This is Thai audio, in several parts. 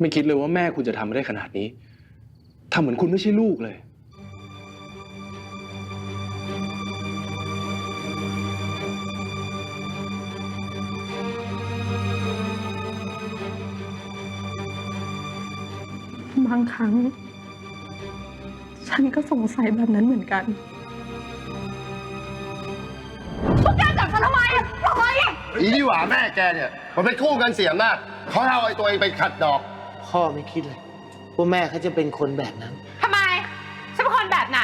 ไม่คิดเลยว่าแม่คุณจะทำได้ขนาดนี้ทำเหมือนคุณไม่ใช่ลูกเลย บางครั้ง ฉันก็สงสัยแบบนั้นเหมือนกันอีนี่หว่าแม่แกเนี่ย มันเป็นคู่กันเสียมากเขาเอาไอ้ตัวเองไปขัดดอก พ่อไม่คิดเลยว่าแม่เขาจะเป็นคนแบบนั้น ทำไมฉันเป็นคนแบบไหน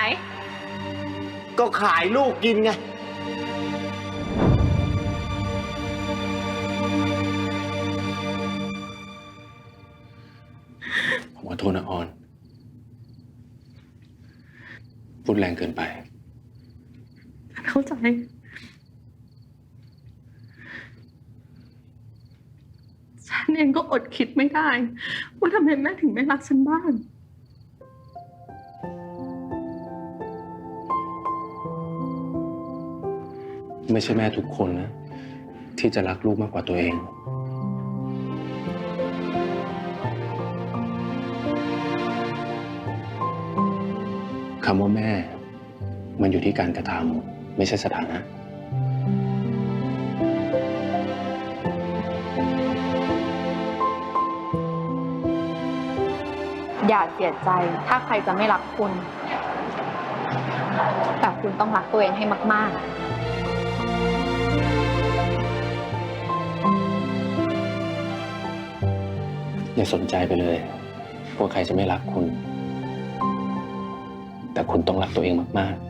ก็ขายลูกกินไง ผมขอโทษนะออน พูดแรงเกินไป เข้าใจ ฉันเองก็อดคิดไม่ได้ ว่าทำไมแม่ถึงไม่รักฉันบ้าง ไม่ใช่แม่ทุกคนนะ ที่จะรักลูกมากกว่าตัวเอง คำว่าแม่ มันอยู่ที่การกระทำไม่ใช่สถานะ อย่าเสียใจถ้าใครจะไม่รักคุณ แต่คุณต้องรักตัวเองให้มาก ๆอย่าสนใจไปเลยว่าใครจะไม่รักคุณ แต่คุณต้องรักตัวเองมาก ๆ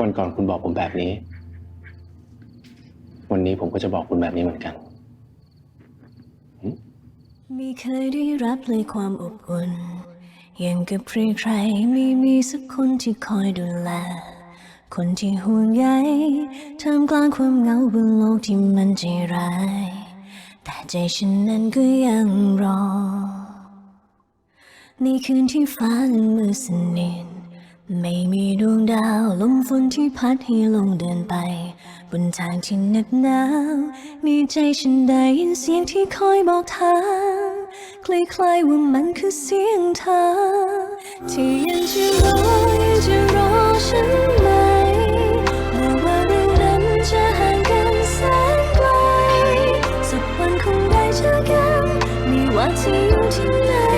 วันก่อนคุณบอกผมแบบนี้ วันนี้ผมก็จะบอกคุณแบบนี้เหมือนกัน ไม่เคยได้รับเลยความอบอุ่น อย่างกับใครๆไม่มีสักคนที่คอยดูแล คนที่ห่วงใยท่ามกลางความเหงาบนโลกที่มันใจร้าย แต่ใจฉันนั้นก็ยังรอ ในคืนที่ฟ้ามืดสนิทไม่มีดวงดาวลมฝนที่พัดให้ลงเดินไป บนทางที่หน็บหนาวในใจฉันได้ยินเสียงที่คอยบอกทาง คล้ายๆว่ามันคือเสียงเธอ ที่ยังจะรอยังจะรอฉันไหมบอกว่าเรื่องนั้นจะห่างกันแสนไกล สักวันคงได้เจอกันมีว่าที่อยู่ที่ไหน